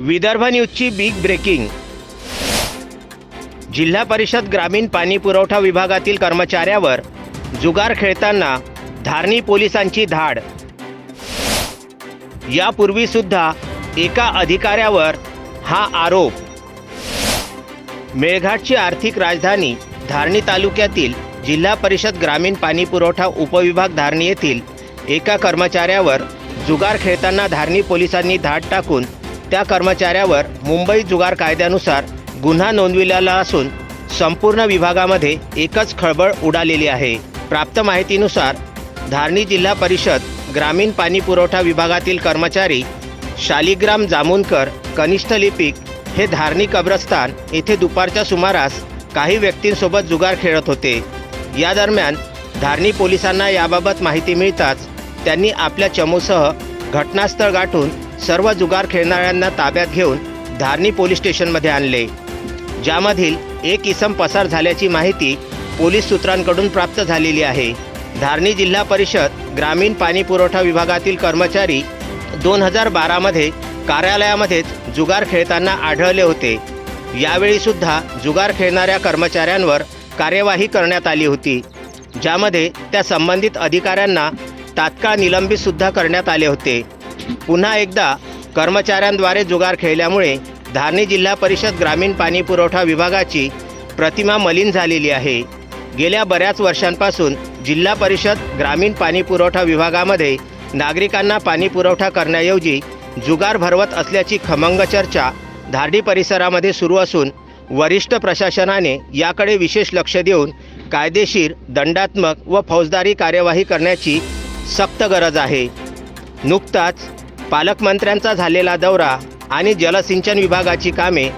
Vidarbha न्यूजची big breaking. जिल्हा परिषद ग्रामीण पाणी पुरवठा विभागातील कर्मचाऱ्यावर जुगार खेळताना धारणी पोलिसांची धाड. यापूर्वी सुद्धा एका अधिकाऱ्यावर हा आरोप. मेळघाटची आर्थिक राजधानी धारणी तालुक्यातील जिल्हा परिषद ग्रामीण पाणी पुरवठा उपविभाग धारणी येथील एका कर्मचाऱ्यावर जुगार खेळताना धारणी पोलिसांनी धाड टाकून त्या कर्मचाऱ्यावर मुंबई जुगार कायद्यानुसार गुन्हा नोंदविलेला असून संपूर्ण विभागामध्ये एकच खळबळ उडालेली आहे. प्राप्त माहितीनुसार धारणी जिल्हा परिषद ग्रामीण पाणी पुरवठा विभागातील कर्मचारी शालिग्राम जामुनकर कनिष्ठ लिपिक हे धारणी कब्रस्तान येथे दुपारच्या सुमारास काही व्यक्तींसोबत जुगार खेळत होते. या दरम्यान धारणी पोलिसांना याबाबत माहिती मिळताच त्यांनी आपल्या चमूसह घटनास्थळ गाठून सर्व जुगार खेळणाऱ्यांना ताब्यात घेऊन धारणी पोलीस स्टेशनमध्ये आणले. ज्यामधील एक इसम पसार झाल्याची माहिती पोलीस सूत्रांकडून प्राप्त झालेली आहे. धारणी जिल्हा परिषद ग्रामीण पाणी पुरवठा विभागातील कर्मचारी दोन हजार बारामध्ये कार्यालयामध्येच जुगार खेळताना आढळले होते. यावेळी सुद्धा जुगार खेळणाऱ्या कर्मचाऱ्यांवर कार्यवाही करण्यात आली होती. ज्यामध्ये त्या संबंधित अधिकाऱ्यांना तात्काळ निलंबित सुद्धा करण्यात आले होते. पुन्हा एकदा कर्मचाऱ्यांद्वारे जुगार खेळल्यामुळे धारणी जिल्हा परिषद ग्रामीण पाणी पुरवठा विभागाची प्रतिमा मलिन झालेली आहे. गेल्या बऱ्याच वर्षांपासून जिल्हा परिषद ग्रामीण पाणी पुरवठा विभागामध्ये नागरिकांना पाणी पुरवठा करण्याऐवजी जुगार भरवत असल्याची खमंग चर्चा धारडी परिसरामध्ये सुरू असून वरिष्ठ प्रशासनाने याकडे विशेष लक्ष देऊन कायदेशीर दंडात्मक व फौजदारी कार्यवाही करण्याची सक्त गरज आहे. नुकताच पालकमंत्र्यांचा झालेला दौरा आणि जलसिंचन विभागाची कामे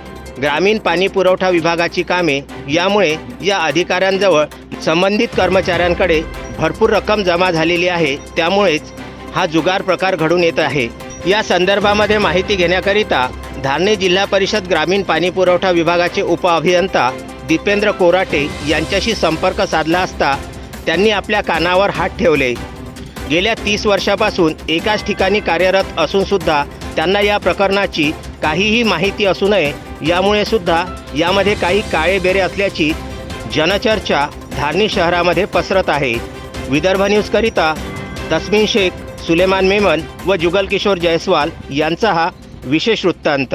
ग्रामीण पाणी पुरवठा विभागाची कामे यामुळे या अधिकाऱ्यांजवळ संबंधित कर्मचाऱ्यांकडे भरपूर रक्कम जमा झालेली आहे. त्यामुळेच हा जुगार प्रकार घडून येत आहे. या संदर्भामध्ये माहिती घेण्याकरिता धारणे जिल्हा परिषद ग्रामीण पाणी पुरवठा विभागाचे उपअभियंता दीपेंद्र कोराटे यांच्याशी संपर्क साधला असता त्यांनी आपल्या कानावर हात ठेवले. गेल्या तीस वर्षापासून एकाच ठिकाणी कार्यरत असून सुद्धा त्यांना या प्रकरणाची काहीही माहिती असू नये यामुळे सुद्धा यामध्ये काही काळे बेरे असल्याची जनचर्चा धारणी शहरामध्ये पसरत आहे. विदर्भ न्यूजकरिता तस्मिन शेख सुलेमान मेमन व जुगल किशोर जयस्वाल यांचा हा विशेष वृत्तांत.